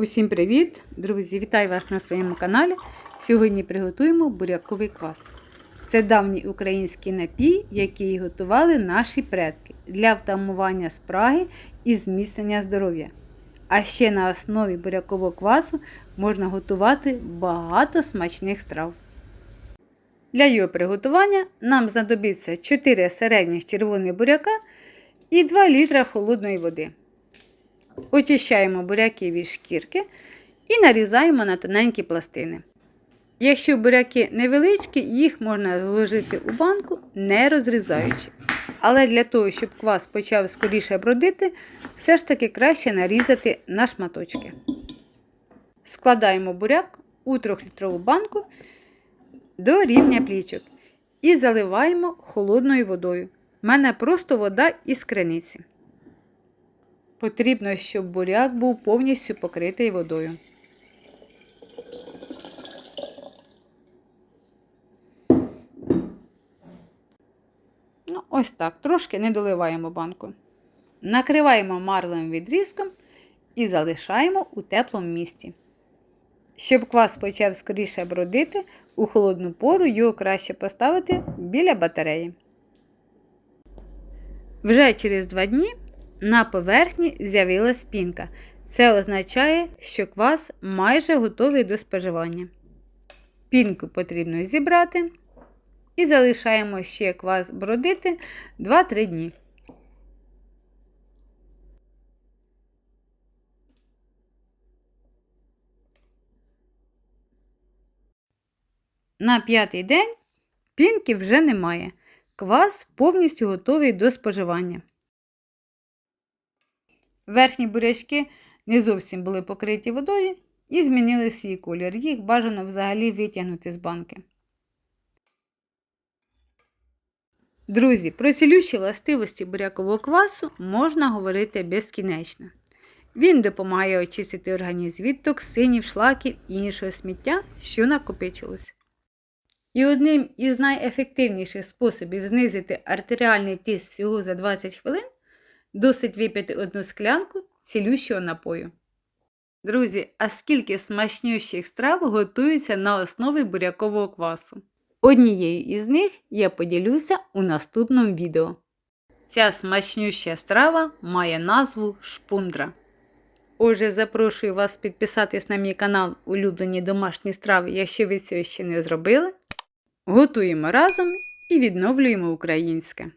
Усім привіт, друзі! Вітаю вас на своєму каналі. Сьогодні приготуємо буряковий квас. Це давній український напій, який готували наші предки для втамування спраги і зміцнення здоров'я. А ще на основі бурякового квасу можна готувати багато смачних страв. Для його приготування нам знадобиться 4 середніх червоних буряка і 2 літра холодної води. Очищаємо буряки від шкірки і нарізаємо на тоненькі пластини. Якщо буряки невеличкі, їх можна зложити у банку, не розрізаючи. Але для того, щоб квас почав скоріше бродити, все ж таки краще нарізати на шматочки. Складаємо буряк у 3-літрову банку до рівня плічок і заливаємо холодною водою. У мене просто вода із криниці. Потрібно, щоб буряк був повністю покритий водою. Ну, ось так, трошки не доливаємо банку. Накриваємо марлевим відрізком і залишаємо у теплому місці. Щоб квас почав скоріше бродити, у холодну пору його краще поставити біля батареї. Вже через 2 дні на поверхні з'явилась пінка. Це означає, що квас майже готовий до споживання. Пінку потрібно зібрати і залишаємо ще квас бродити 2-3 дні. На п'ятий день пінки вже немає. Квас повністю готовий до споживання. Верхні бурячки не зовсім були покриті водою і змінили свій колір. Їх бажано взагалі витягнути з банки. Друзі, про цілющі властивості бурякового квасу можна говорити безкінечно. Він допомагає очистити організм від токсинів, шлаків і іншого сміття, що накопичилось. І одним із найефективніших способів знизити артеріальний тиск всього за 20 хвилин досить випити одну склянку цілющого напою. Друзі, а скільки смачнющих страв готуються на основі бурякового квасу? Однією із них я поділюся у наступному відео. Ця смачнюща страва має назву шпундра. Отже, запрошую вас підписатись на мій канал Улюблені домашні страви, якщо ви цього ще не зробили. Готуємо разом і відновлюємо українське.